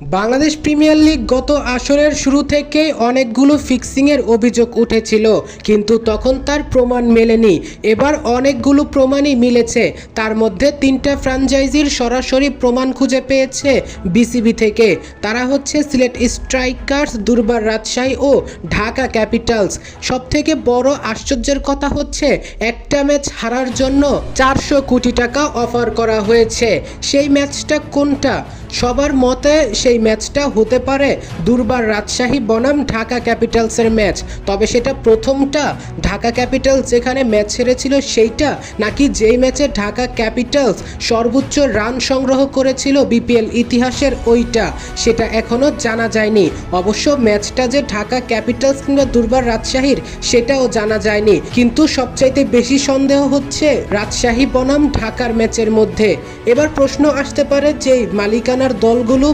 Bangladesh premier league গত আসরের শুরু থেকেই অনেকগুলো ফিক্সিংয়ের অভিযোগ উঠেছিল, কিন্তু তখন তার প্রমাণ মেলেনি। এবার অনেকগুলো প্রমাণই মিলেছে। তার মধ্যে তিনটা ফ্র্যাঞ্চাইজির সরাসরি প্রমাণ খুঁজে পেয়েছে বিসিবি থেকে। তারা হচ্ছে সিলেট স্ট্রাইকার্স, দুর্বার রাজশাহী ও ঢাকা ক্যাপিটালস। সবথেকে বড় আশ্চর্যের কথা হচ্ছে, একটা ম্যাচ হারার জন্য চারশো কোটি টাকা অফার করা হয়েছে। সেই ম্যাচটা কোনটা? সবার মতে সেই ম্যাচটা হতে পারে দুর্বার রাজশাহী, বনাম, ঢাকা ক্যাপিটালসের ম্যাচ। তবে সেটা প্রথমটা ঢাকা ক্যাপিটালস যেখানে ম্যাচ হেরেছিল সেইটা, নাকি যেই ম্যাচে ঢাকা ক্যাপিটালস সর্বোচ্চ রান সংগ্রহ করেছিল বিপিএল ইতিহাসের ওইটা, সেটা এখনও জানা যায়নি। অবশ্য ম্যাচটা যে ঢাকা ক্যাপিটালস কিংবা দুর্বার রাজশাহীর, সেটাও জানা যায়নি। কিন্তু সবচাইতে বেশি সন্দেহ হচ্ছে রাজশাহী, বনাম, ঢাকার ম্যাচের মধ্যে। এবার প্রশ্ন আসতে পারে যে মালিকানার দলগুলো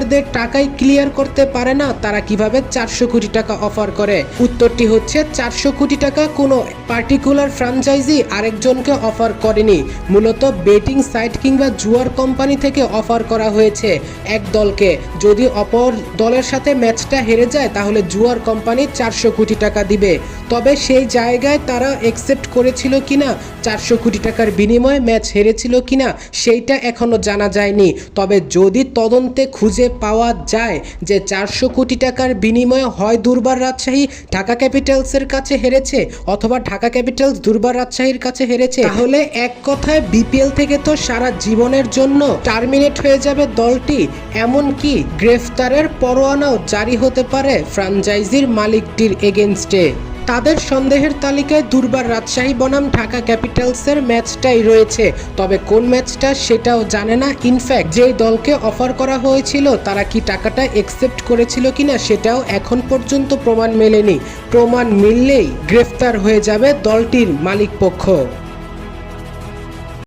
প্লেয়ারদের টাকাই ক্লিয়ার করতে পারে না, তারা কীভাবে চারশো কোটি টাকা অফার করে? উত্তরটি হচ্ছে, চারশো কোটি টাকা কোনো পার্টিকুলার ফ্র্যাঞ্চাইজি আরেকজনকে অফার করেনি। মূলত বেটিং সাইট কিংবা জুয়ার কোম্পানি থেকে অফার করা হয়েছে এক দলকে। যদি অপর দলের সাথে ম্যাচটা হেরে যায়, তাহলে জুয়ার কোম্পানি চারশো কোটি টাকা দিবে। তবে সেই জায়গায় তারা একসেপ্ট করেছিল কিনা, চারশো কোটি টাকার বিনিময়ে ম্যাচ হেরেছিল কিনা, সেইটা এখনও জানা যায়নি। তবে যদি তদন্তে খুঁজে পাওয়া যায় যে চারশো কোটি টাকার বিনিময়ে হয় দুর্বার রাজশাহী, ঢাকা ক্যাপিটালসের কাছে হেরেছে অথবা ঢাকা ক্যাপিটালস দুর্বার রাজশাহীর কাছে হেরেছে। তাহলে এক কথায় বিপিএল থেকে তো সারা জীবনের জন্য টার্মিনেট হয়ে যাবে দলটি, এমনকি গ্রেফতারের পরোয়ানাও জারি হতে পারে ফ্র্যাঞ্চাইজির মালিকটির এগেনস্টে। তাদের সন্দেহের তালিকায় দুর্বার রাজশাহী, বনাম, ঢাকা ক্যাপিটালসের ম্যাচটাই রয়েছে। তবে কোন ম্যাচটা সেটাও জানে না। ইনফ্যাক্ট যেই দলকে অফার করা হয়েছিল, তারা কি টাকাটা একসেপ্ট করেছিল কিনা সেটাও এখন পর্যন্ত প্রমাণ মেলেনি। প্রমাণ মিললেই গ্রেফতার হয়ে যাবে দলটির মালিক পক্ষ